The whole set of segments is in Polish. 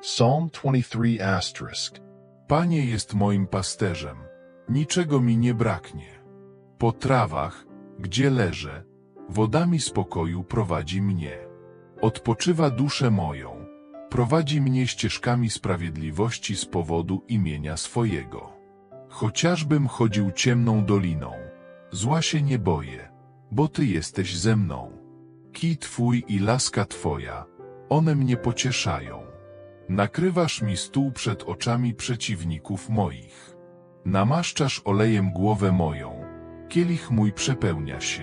Psalm 23 asterisk. Panie jest moim pasterzem, niczego mi nie braknie. Po trawach, gdzie leżę, wodami spokoju prowadzi mnie. Odpoczywa duszę moją, prowadzi mnie ścieżkami sprawiedliwości z powodu imienia swojego. Chociażbym chodził ciemną doliną, zła się nie boję, bo Ty jesteś ze mną. Kij Twój i laska Twoja, one mnie pocieszają. Nakrywasz mi stół przed oczami przeciwników moich. Namaszczasz olejem głowę moją, kielich mój przepełnia się.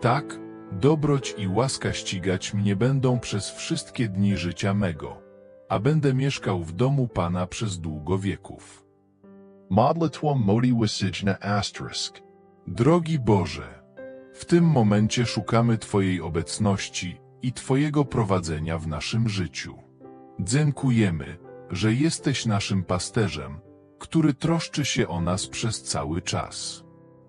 Tak, dobroć i łaska ścigać mnie będą przez wszystkie dni życia mego, a będę mieszkał w domu Pana przez długo wieków. Modlitwa modi Wisijna asterisk. Drogi Boże, w tym momencie szukamy Twojej obecności i Twojego prowadzenia w naszym życiu. Dziękujemy, że jesteś naszym pasterzem, który troszczy się o nas przez cały czas.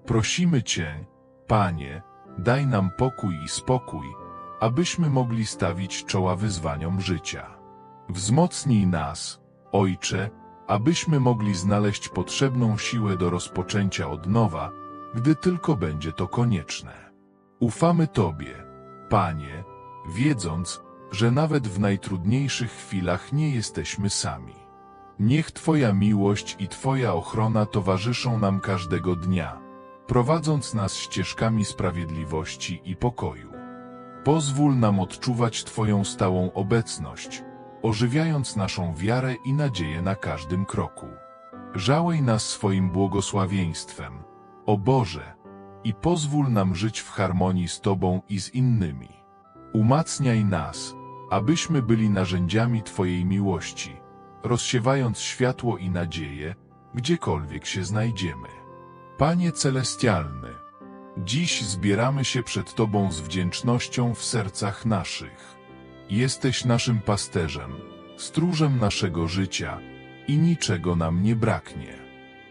Prosimy Cię, Panie, daj nam pokój i spokój, abyśmy mogli stawić czoła wyzwaniom życia. Wzmocnij nas, Ojcze, abyśmy mogli znaleźć potrzebną siłę do rozpoczęcia od nowa, gdy tylko będzie to konieczne. Ufamy Tobie, Panie, wiedząc, że nawet w najtrudniejszych chwilach nie jesteśmy sami. Niech Twoja miłość i Twoja ochrona towarzyszą nam każdego dnia, prowadząc nas ścieżkami sprawiedliwości i pokoju. Pozwól nam odczuwać Twoją stałą obecność, ożywiając naszą wiarę i nadzieję na każdym kroku. Żałej nas swoim błogosławieństwem, o Boże, i pozwól nam żyć w harmonii z Tobą i z innymi. Umacniaj nas, abyśmy byli narzędziami Twojej miłości, rozsiewając światło i nadzieję, gdziekolwiek się znajdziemy. Panie Celestialny, dziś zbieramy się przed Tobą z wdzięcznością w sercach naszych. Jesteś naszym pasterzem, stróżem naszego życia i niczego nam nie braknie.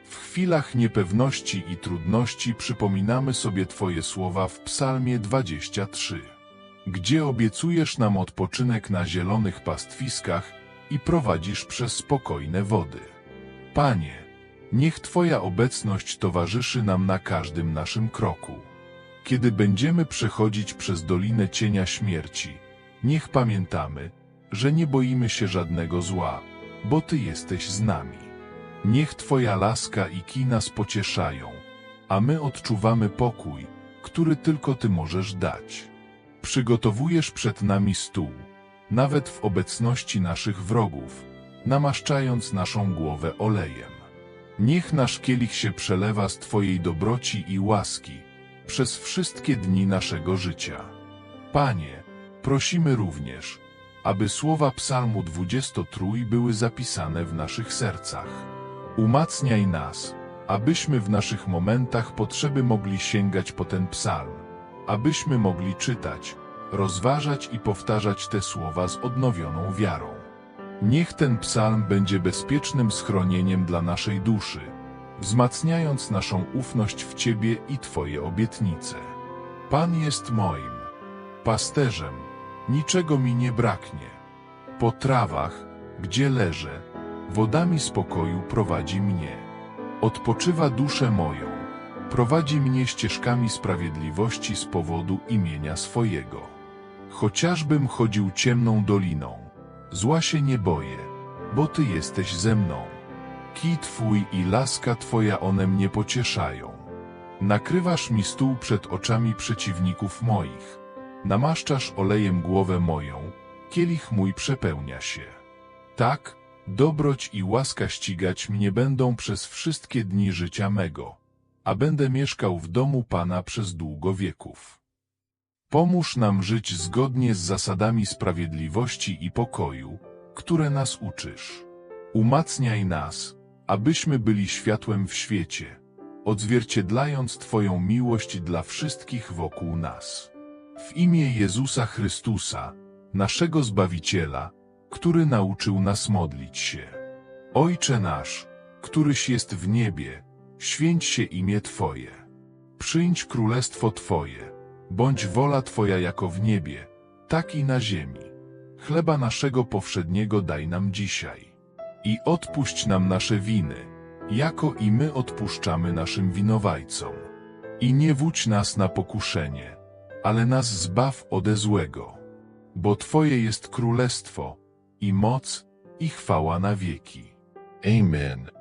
W chwilach niepewności i trudności przypominamy sobie Twoje słowa w Psalmie 23, gdzie obiecujesz nam odpoczynek na zielonych pastwiskach i prowadzisz przez spokojne wody. Panie, niech Twoja obecność towarzyszy nam na każdym naszym kroku. Kiedy będziemy przechodzić przez dolinę cienia śmierci, niech pamiętamy, że nie boimy się żadnego zła, bo Ty jesteś z nami. Niech Twoja laska i kij nas pocieszają, a my odczuwamy pokój, który tylko Ty możesz dać. Przygotowujesz przed nami stół, nawet w obecności naszych wrogów, namaszczając naszą głowę olejem. Niech nasz kielich się przelewa z Twojej dobroci i łaski przez wszystkie dni naszego życia. Panie, prosimy również, aby słowa Psalmu 23 były zapisane w naszych sercach. Umacniaj nas, abyśmy w naszych momentach potrzeby mogli sięgać po ten psalm, abyśmy mogli czytać, rozważać i powtarzać te słowa z odnowioną wiarą. Niech ten psalm będzie bezpiecznym schronieniem dla naszej duszy, wzmacniając naszą ufność w Ciebie i Twoje obietnice. Pan jest moim pasterzem, niczego mi nie braknie. Po trawach, gdzie leżę, wodami spokoju prowadzi mnie. Odpoczywa duszę moją, prowadzi mnie ścieżkami sprawiedliwości z powodu imienia swojego. Chociażbym chodził ciemną doliną, zła się nie boję, bo Ty jesteś ze mną. Kij Twój i laska Twoja one mnie pocieszają. Nakrywasz mi stół przed oczami przeciwników moich. Namaszczasz olejem głowę moją, kielich mój przepełnia się. Tak, dobroć i łaska ścigać mnie będą przez wszystkie dni życia mego, a będę mieszkał w domu Pana przez długo wieków. Pomóż nam żyć zgodnie z zasadami sprawiedliwości i pokoju, które nas uczysz. Umacniaj nas, abyśmy byli światłem w świecie, odzwierciedlając Twoją miłość dla wszystkich wokół nas. W imię Jezusa Chrystusa, naszego Zbawiciela, który nauczył nas modlić się. Ojcze nasz, któryś jest w niebie, święć się imię Twoje. Przyjdź królestwo Twoje, bądź wola Twoja jako w niebie, tak i na ziemi. Chleba naszego powszedniego daj nam dzisiaj. I odpuść nam nasze winy, jako i my odpuszczamy naszym winowajcom. I nie wódź nas na pokuszenie, ale nas zbaw ode złego. Bo Twoje jest królestwo, i moc, i chwała na wieki. Amen.